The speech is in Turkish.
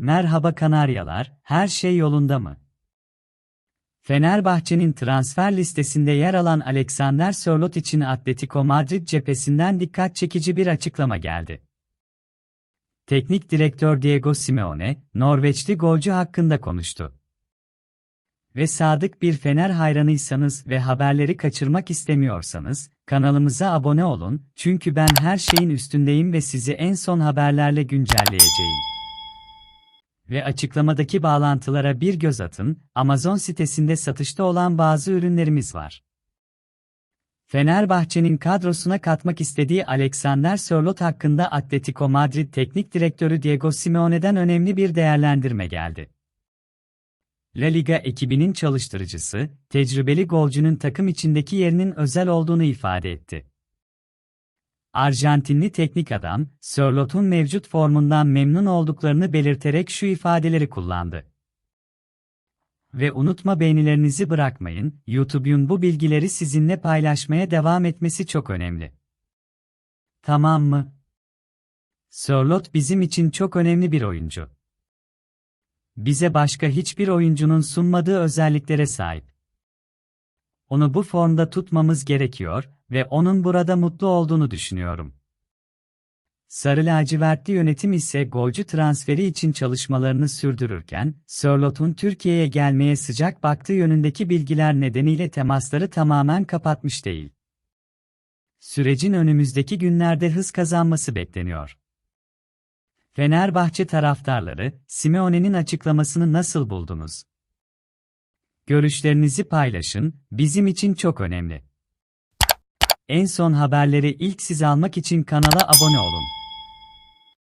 Merhaba Kanaryalar, her şey yolunda mı? Fenerbahçe'nin transfer listesinde yer alan Alexander Sörloth için Atletico Madrid cephesinden dikkat çekici bir açıklama geldi. Teknik direktör Diego Simeone, Norveçli golcü hakkında konuştu. Ve sadık bir Fener hayranıysanız ve haberleri kaçırmak istemiyorsanız, kanalımıza abone olun, çünkü ben her şeyin üstündeyim ve sizi en son haberlerle güncelleyeceğim. Ve açıklamadaki bağlantılara bir göz atın, Amazon sitesinde satışta olan bazı ürünlerimiz var. Fenerbahçe'nin kadrosuna katmak istediği Alexander Sörloth hakkında Atletico Madrid Teknik Direktörü Diego Simeone'den önemli bir değerlendirme geldi. La Liga ekibinin çalıştırıcısı, tecrübeli golcünün takım içindeki yerinin özel olduğunu ifade etti. Arjantinli teknik adam, Sörloth'un mevcut formundan memnun olduklarını belirterek şu ifadeleri kullandı. Ve unutma beğenilerinizi bırakmayın, YouTube'un bu bilgileri sizinle paylaşmaya devam etmesi çok önemli. Tamam mı? Sörloth bizim için çok önemli bir oyuncu. Bize başka hiçbir oyuncunun sunmadığı özelliklere sahip. Onu bu formda tutmamız gerekiyor ve onun burada mutlu olduğunu düşünüyorum. Sarı lacivertli yönetim ise golcü transferi için çalışmalarını sürdürürken, Sörloth'un Türkiye'ye gelmeye sıcak baktığı yönündeki bilgiler nedeniyle temasları tamamen kapatmış değil. Sürecin önümüzdeki günlerde hız kazanması bekleniyor. Fenerbahçe taraftarları, Simeone'nin açıklamasını nasıl buldunuz? Görüşlerinizi paylaşın, bizim için çok önemli. En son haberleri ilk siz almak için kanala abone olun.